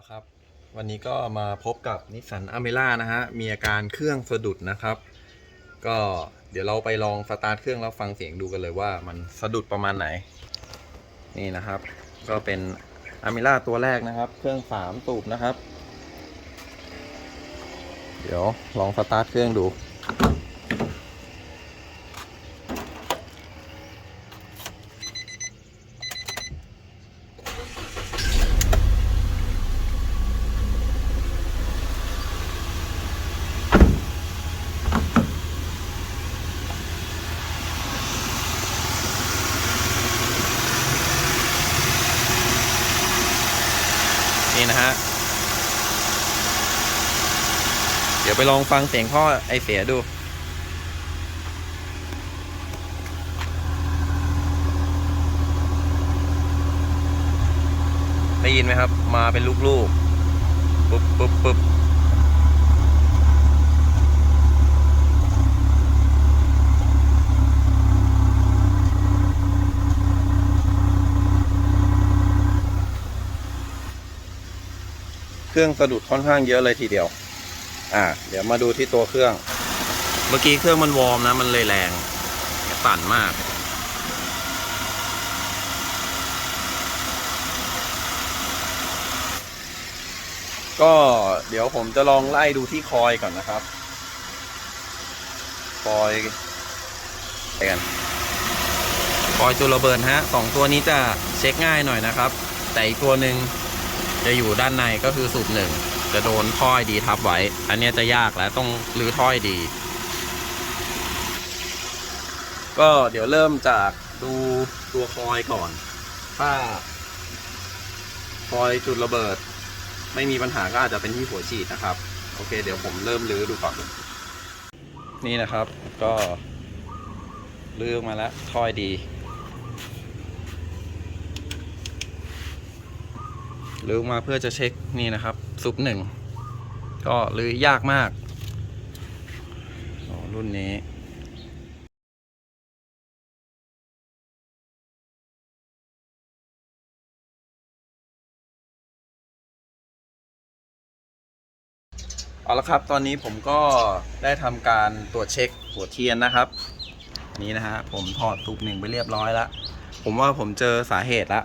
ละครับ วันนี้ก็มาพบกับนิสสันอเมร่านะฮะ มีอาการเครื่องสะดุดนะครับ ก็เดี๋ยวเราไปลองสตาร์ทเครื่องแล้วฟังเสียงดูกันเลยว่ามันสะดุดประมาณไหน นี่นะครับ ก็เป็นอเมร่าตัวแรกนะครับ เครื่องสามสูบนะครับ เดี๋ยวลองสตาร์ทเครื่องดู นี่นะฮะ เดี๋ยวไปลองฟังเสียงท่อไอเสียดูได้ยินไหมครับ มาเป็นลูกๆ ปุ๊บปุ๊บปุ๊บ รื่องสะดุดค่อนข้างเยอะเลยทีเดียว อ่า เดี๋ยวมาดูที่ตัวเครื่อง เมื่อกี้เครื่องมันวอร์มนะ มันเลยแรงสั่นมาก ก็เดี๋ยวผมจะลองไล่ดูที่คอยก่อนนะครับ คอยไปกันคอยจุลระเบิดฮะสองตัวนี้จะเช็คง่ายหน่อยนะครับ แต่อีกตัวหนึ่ง จะอยู่ด้านในก็คือสูบหนึ่งจะโดนท่อยดีทับไว้ อันนี้จะยากแล้วต้องรื้อท่อยดี ก็เดี๋ยวเริ่มจากดูตัวคอยก่อน ถ้า คอยจุดระเบิด ไม่มีปัญหาก็อาจจะเป็นที่หัวฉีดนะครับ โอเค เดี๋ยวผมเริ่มรื้อดูก่อน นี่นะครับ ก็รื้อออกมาแล้วท่อยดี รื้อมาเพื่อจะเช็คนี่นะครับ ซุปหนึ่งก็รื้อยากมากรุ่นนี้เอาละครับตอนนี้ผมก็ได้ทำการตรวจเช็คหัวเทียนนะครับ นี่นะฮะผมถอดตุกหนึ่งไปเรียบร้อยแล้ว ผมว่าผมเจอสาเหตุแล้ว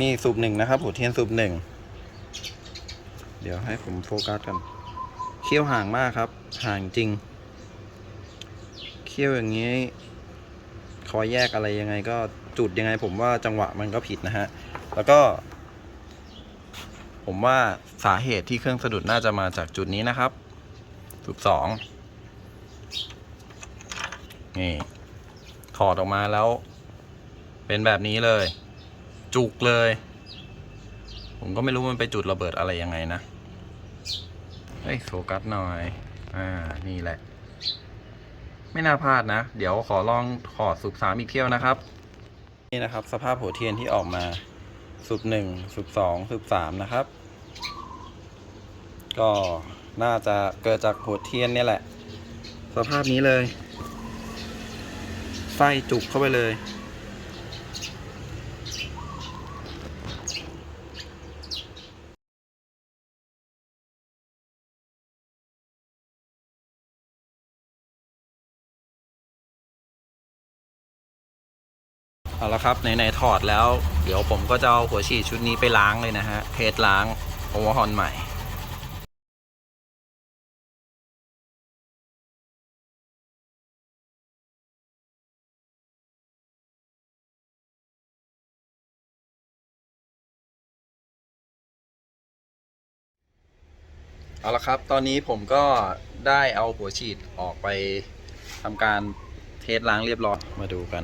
นี่สูบหนึ่งนะครับหัวเทียนสูบหนึ่งเดี๋ยวให้ผมโฟกัสกันเคี้ยวห่างมากครับห่างจริงเคี้ยวอย่างนี้ คอยแยกอะไรยังไงก็จุดยังไง ผมว่าจังหวะมันก็ผิดนะฮะ แล้วก็ ผมว่าสาเหตุที่เครื่องสะดุดน่าจะมาจากจุดนี้นะครับจุดสองนี่ถอดออกมาแล้ว เป็นแบบนี้เลย จุกเลย ผมก็ไม่รู้มันไปจุดระเบิดอะไรยังไงนะเฮ้ยโฟกัสหน่อย อ่า นี่แหละ ไม่น่าพลาดนะ เดี๋ยวขอลองถอดสุบสามอีกเที่ยวนะครับ นี่นะครับ สภาพหัวเทียนที่ออกมา สุบหนึ่งสุบสองสุบสามนะครับ ก็น่าจะเกิดจากหัวเทียนเนี่ยแหละ สภาพนี้เลย ไส้จุกเข้าไปเลย เอาละครับไหนๆถอดแล้ว เดี๋ยวผมก็จะเอาหัวฉีดชุดนี้ไปล้างเลยนะฮะ เทสล้างโอเวอร์ฮอนใหม่เอาละครับ ตอนนี้ผมก็ได้เอาหัวฉีดออกไปทำการเทสล้างเรียบร้อย มาดูกัน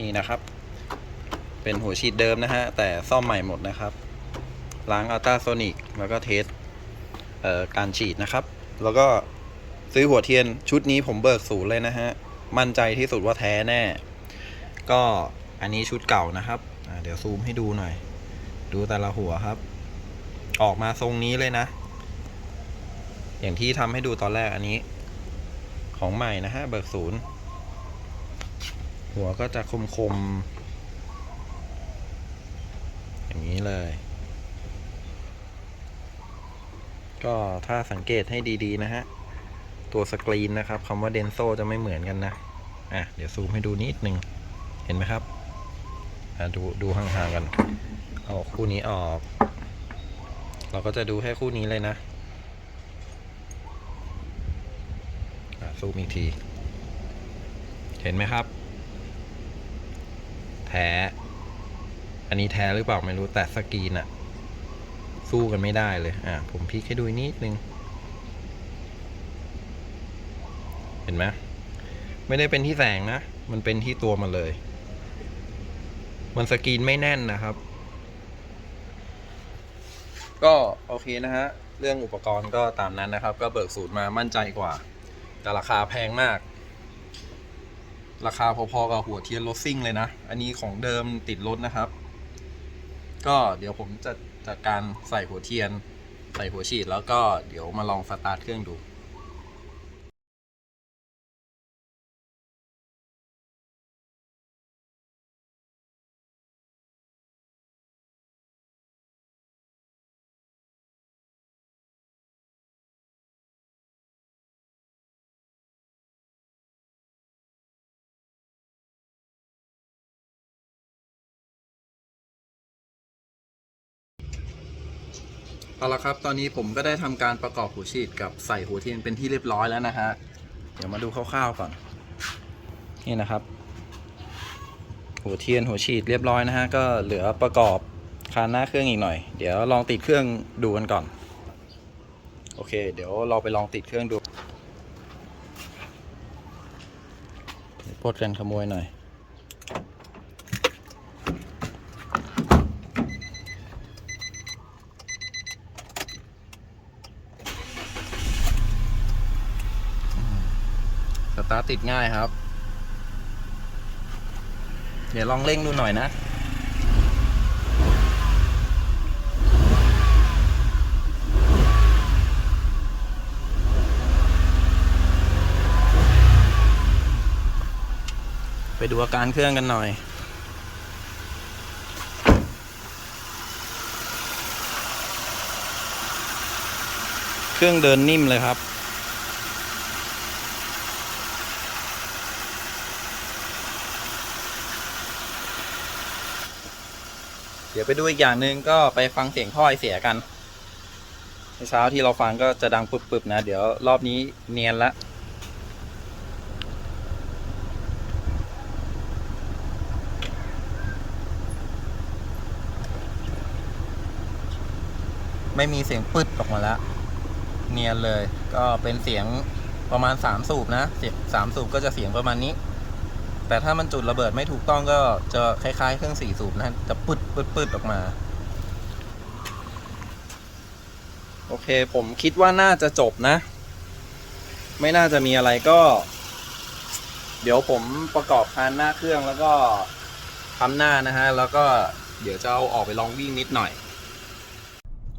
นี่นะครับ เป็นหัวฉีดเดิมนะฮะ แต่ซ่อมใหม่หมดนะครับ ล้างอัลตราโซนิกแล้วก็เทสเอ่อการฉีดนะครับ แล้วก็ซื้อหัวเทียนชุดนี้ผมเบิกศูนย์เลยนะฮะ มั่นใจที่สุดว่าแท้แน่ ก็อันนี้ชุดเก่านะครับเดี๋ยวซูมให้ดูหน่อย ดูแต่ละหัวครับ ออกมาทรงนี้เลยนะ อย่างที่ทำให้ดูตอนแรกอันนี้ ของใหม่นะฮะเบิกศูนย์ หัวก็จะคมๆี้เลย ก็ถ้าสังเกตให้ดีๆ นะฮะ ตัวสกรีนนะครับคำว่าเดนโซจะไม่เหมือนกันนะ อะ เดี๋ยวซูมให้ดูนิดนึง เห็นไหมครับ อะดูดูห่างๆกัน เอาคู่นี้ออก เราก็จะดูแค่คู่นี้เลยนะ อะซูมอีกที เห็นไหมครับ แท้ อันนี้แท้หรือเปล่าไม่รู้แต่สกรีนอะสู้กันไม่ได้เลย อะผมพลิกให้ดูนิดนึง เห็นไหมไม่ได้เป็นที่แสงนะ มันเป็นที่ตัวมันเลย มันสกรีนไม่แน่นนะครับ ก็โอเคนะฮะ เรื่องอุปกรณ์ก็ตามนั้นนะครับ ก็เบิกสูตรมามั่นใจกว่า แต่ราคาแพงมาก ราคาพอๆกับหัวเทียนรถซิ่งเลยนะ อันนี้ของเดิมติดรถนะครับ ก็เดี๋ยวผมจะจัดการใส่หัวเทียน ใส่หัวฉีดแล้วก็เดี๋ยวมาลองสตาร์ทเครื่องดู เอาละครับ ตอนนี้ผมก็ได้ทำการประกอบหัวฉีดกับใส่หัวเทียนเป็นที่เรียบร้อยแล้วนะฮะ เดี๋ยวมาดูคร่าวๆก่อน นี่นะครับ หัวเทียนหัวฉีดเรียบร้อยนะฮะ ก็เหลือประกอบคานหน้าเครื่องอีกหน่อย เดี๋ยวลองติดเครื่องดูกันก่อน โอเค เดี๋ยวเราไปลองติดเครื่องดูปลดกันขโมยหน่อย ตาร์ทติดง่ายครับ เดี๋ยวลองเร่งดูหน่อยนะ ไปดูอาการเครื่องกันหน่อยเครื่องเดินนิ่มเลยครับ เดี๋ยวไปดูอีกอย่างหนึ่งก็ไปฟังเสียงท่อไอเสียกันเมื่อเช้าที่เราฟังก็จะดังปึบๆนะ เดี๋ยวรอบนี้เนียนละไม่มีเสียงปึดออกมาแล้ว เนียนเลย ก็เป็นเสียงประมาณสามสูบนะเสียงสามสูบก็จะเสียงประมาณนี้ แต่ถ้ามันจุดระเบิดไม่ถูกต้องก็จะคล้ายๆ เครื่องสี่สูบนะ จะปึดปึดปึดออกมา โอเค ผมคิดว่าน่าจะจบนะ ไม่น่าจะมีอะไรก็ เดี๋ยวผมประกอบคานหน้าเครื่องแล้วก็ทำหน้านะฮะ แล้วก็เดี๋ยวจะเอาออกไปลองวิ่งนิดหน่อย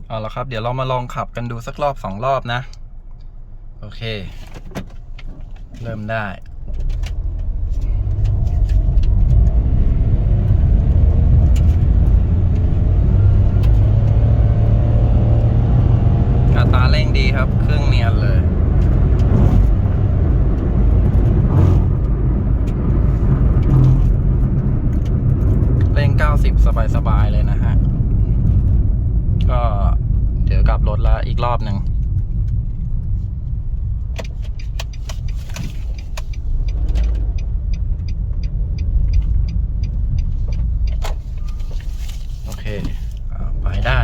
เอาละครับ เดี๋ยวเรามาลองขับกันดูสักรอบสองรอบนะ โอเค เริ่มได้ อัตราเร่งดีครับ เครื่องเนียนเลย เร่ง 90 สบายๆเลยนะฮะ ก็เดี๋ยวกลับรถแล้วอีกรอบหนึ่งโอเคอ่าไปได้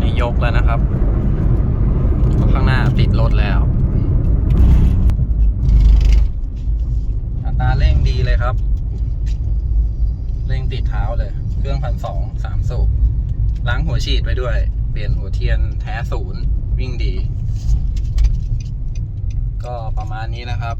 นี่ยกแล้วนะครับเพราะข้างหน้าติดรถแล้ว อัตราเร่งดีเลยครับ เร่งติดเท้าเลย เค รื่องพันสองสามสูบล้างหัวฉีดไปด้วย เปลี่ยนหัวเทียนแท้ศูนย์วิ่งดี ก็ประมาณนี้นะครับ